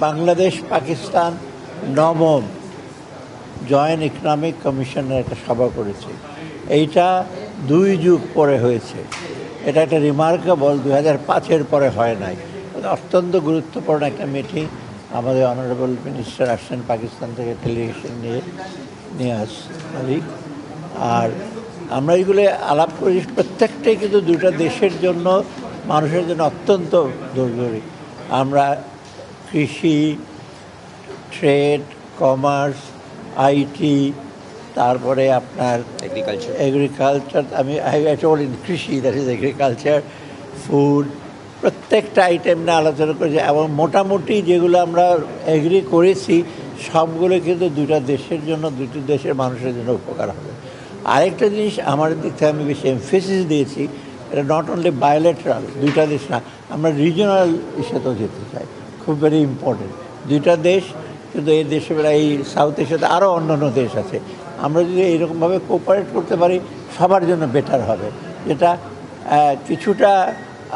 বাংলাদেশ, পাকিস্তান, নবম joint economic কমিশনের একটা সভা করেছে। এইটা দুই যুগ পরে হয়েছে। এটা একটা রিমার্কেবল দুই হাজার পাঁচের পরে হয় নাই। অত্যন্ত গুরুত্বপূর্ণ একটা মিটিং আমাদের অনারেবল মিনিস্টার আসছেন পাকিস্তান থেকে টেলিভিশন নিয়ে নিয়ে আসি আর আমরা এগুলো আলাপ করি প্রত্যেকটাই কিন্তু দুটা দেশের জন্য মানুষের জন্য অত্যন্ত জরুরি। আমরা কৃষি ট্রেড কমার্স আইটি তারপরে আপনার agriculture. এগ্রিকালচার আমি আই টোল ইন কৃষি দ্যাট ইজ এগ্রিকালচার ফুড প্রত্যেকটা আইটেম নিয়ে আলোচনা করেছি এবং মোটামুটি যেগুলো আমরা এগ্রি করেছি সবগুলো কিন্তু দুটা দেশের জন্য দুটি দেশের মানুষের জন্য উপকার হবে আরেকটা জিনিস আমার দিক থেকে আমি বেশি এমফেসিস দিয়েছি এটা নট অনলি বায়োলেটারাল দুইটা দেশ না আমরা রিজনাল ইস্যুতেও যেতে চাই খুব ভেরি ইম্পর্টেন্ট দুইটা দেশ, কিন্তু এই দেশে এই সাউথ এশিয়াতে আরও অন্যান্য দেশ আছে। আমরা যদি এইরকমভাবে কোপারেট করতে পারি, সবার জন্য বেটার হবে। যেটা কিছুটা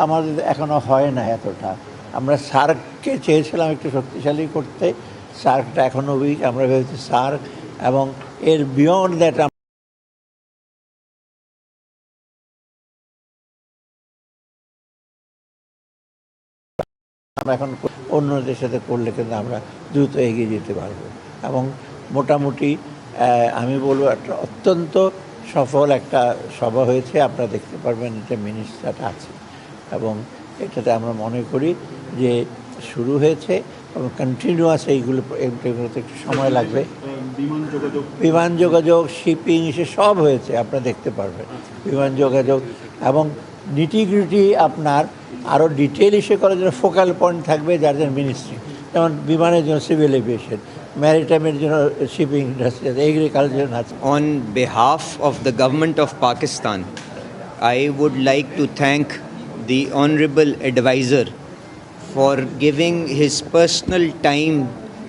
আমাদের এখনও হয় না এতটা। আমরা সার্ককে চেয়েছিলাম একটু শক্তিশালী করতে। সার্কটা এখনও উইক আমরা ভেবেছি সার্ক এবং এর বিয়ন্ড দ্যাট আমরা এখন অন্যদের সাথে করলে কিন্তু আমরা দ্রুত এগিয়ে যেতে পারব। এবং মোটামুটি আমি বলব একটা অত্যন্ত সফল একটা সভা হয়েছে। আপনারা দেখতে পারবেন এটা মিনিস্টারটা আছে। এবং এটাতে আমরা মনে করি যে শুরু হয়েছে এবং কন্টিনিউয়াস এইগুলো এগুলোতে একটু সময় লাগবে। বিমান যোগাযোগ। বিমান যোগাযোগ শিপিং সে সব হয়েছে। আপনারা দেখতে পারবেন। বিমান যোগাযোগ এবং নিটিগ্রিটি আপনার আরও ডিটেল ইস্যু করার জন্য ফোকাল পয়েন্ট থাকবে যার জন্য মিনিস্ট্রি যেমন বিমানের জন্য সিভিল এভিয়েশন ম্যারিটাইমের জন্য শিপিং ইন্ডাস্ট্রি আছে এগ্রিকালচার আছে On behalf of the government of Pakistan, I would like to thank the honorable advisor for giving his personal time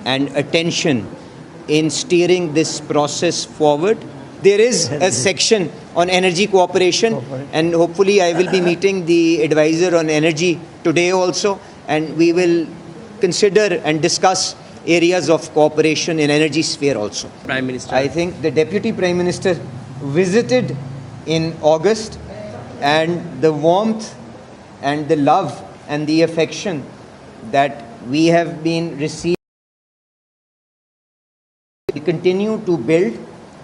and attention in steering this process forward. There is a section on energy cooperation, and hopefully, I will be meeting the advisor on energy today also, and we will consider and discuss areas of cooperation in energy sphere also. Prime Minister. I think the Deputy Prime Minister visited in August, and the warmth and the love and the affection that we have been received we continue to build,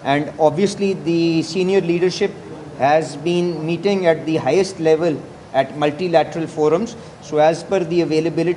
and obviously, the senior leadership has been meeting at the highest level at multilateral forums. So, as per the availability